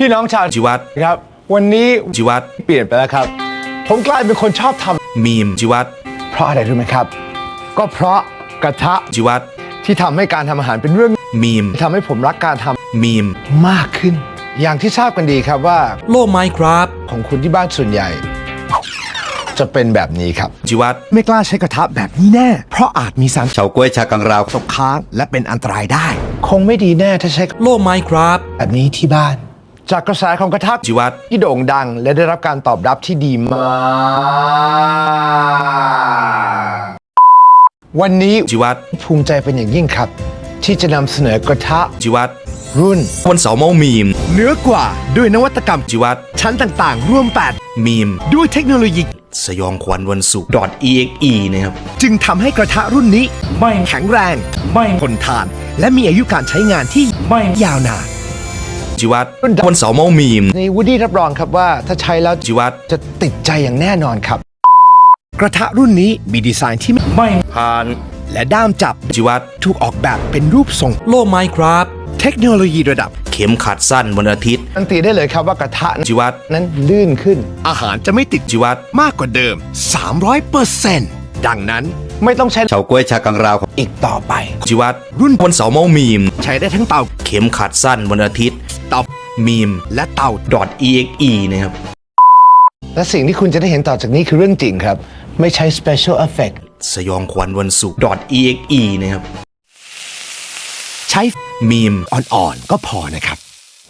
พี่น้องชาวจิวัตรครับ วันนี้จิวัตรเปลี่ยนไปแล้วครับ ผมกลายเป็นคนชอบทมีมจิวัตรำเพราะอะไรรู้ไหมครับ ก็เพราะกระทะจิวัตรที่ทำให้การทำอาหารเป็นเรื่องมีมที่ทำให้ผมรักการทำมีมมากขึ้น อย่างที่ทราบกันดีครับว่าโลกไมครับของคุณที่บ้านส่วนใหญ่ จะเป็นแบบนี้ครับ จิวัตรไม่กล้าใช้กระทะแบบนี้แน่ เพราะอาจมีสารเฉาก้วยชากังราวตกค้างและเป็นอันตรายได้ คงไม่ดีแน่ถ้าใช้โลกไมครับแบบนี้ที่บ้าน จากกระแสของกระทะจิวัตรที่โด่งดัง และได้รับการตอบรับที่ดีมาก วันนี้จิวัตรภูมิใจเป็นอย่างยิ่งครับ ที่จะนำเสนอกระทะจิวัตรรุ่นวันเสาร์เมามีมเนื้อกว่าด้วยนวัตกรรมจิวัตรชั้นต่างๆร่วมมีม8ด้วยเทคโนโลยี สยองขวัญวันศุกร์ .exe นะครับ จึงทำให้กระทะรุ่นนี้ ไม่แข็งแรง ไม่ทนทาน และมีอายุการใช้งานที่ไม่ยาวนาน จิวัตรวันเสาร์เมามีมในวูดี้รับรองครับว่าถ้าใช้แล้วจิวัตรจะติดใจอย่างแน่นอนครับ กระทะรุ่นนี้มีดีไซน์ที่ไม่ผ่าน และด้ามจับจิวัตรถูกออกแบบเป็นรูปทรงโลกไมครับเทคโนโลยีระดับเข็มขัดสั้นวันอาทิตย์การันตีได้เลยครับว่ากระทะจิวัตรนั้นลื่นขึ้น อาหารจะไม่ติดจิวัตรมากกว่าเดิม 300เปอร์เซนต์ดังนั้นไม่ต้องใช้เฉาก้วยชากังราวอีกต่อไปจิวัตรรุ่นวันเสาร์เมามีม ใช้ได้ทั้งเตาเข็มขัดสั้นวันอาทิตย์ เตามีม และเตา .exe นะครับ และสิ่งที่คุณจะได้เห็นต่อจากนี้คือเรื่องจริงครับ ไม่ใช้ special effect สยองขวัญวันศุกร์ .exe นะครับ ใช้มีมอ่อนๆ ก็พอนะครับ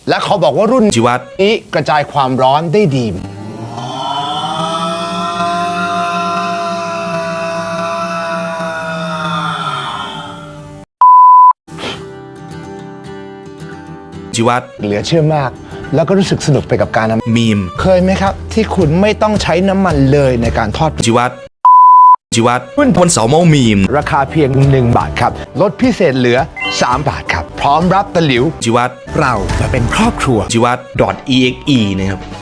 และขอบอกว่ารุ่นจิวัตรนี้กระจายความร้อนได้ดี จิวัตรเหลือเชื่อมาก แล้วก็รู้สึกสนุกไปกับการทมีมำเคยไหมครับ ที่คุณไม่ต้องใช้น้ำมันเลยในการทอด จิวัตรจิวัตรวันเสาร์เมามีม ราคาเพียง 1 บาทครับ ลดพิเศษเหลือ 3 บาทครับ พร้อมรับตะหลิว จิวัตรเรามาเป็นครอบครัว จิวัตร .exe นะครับ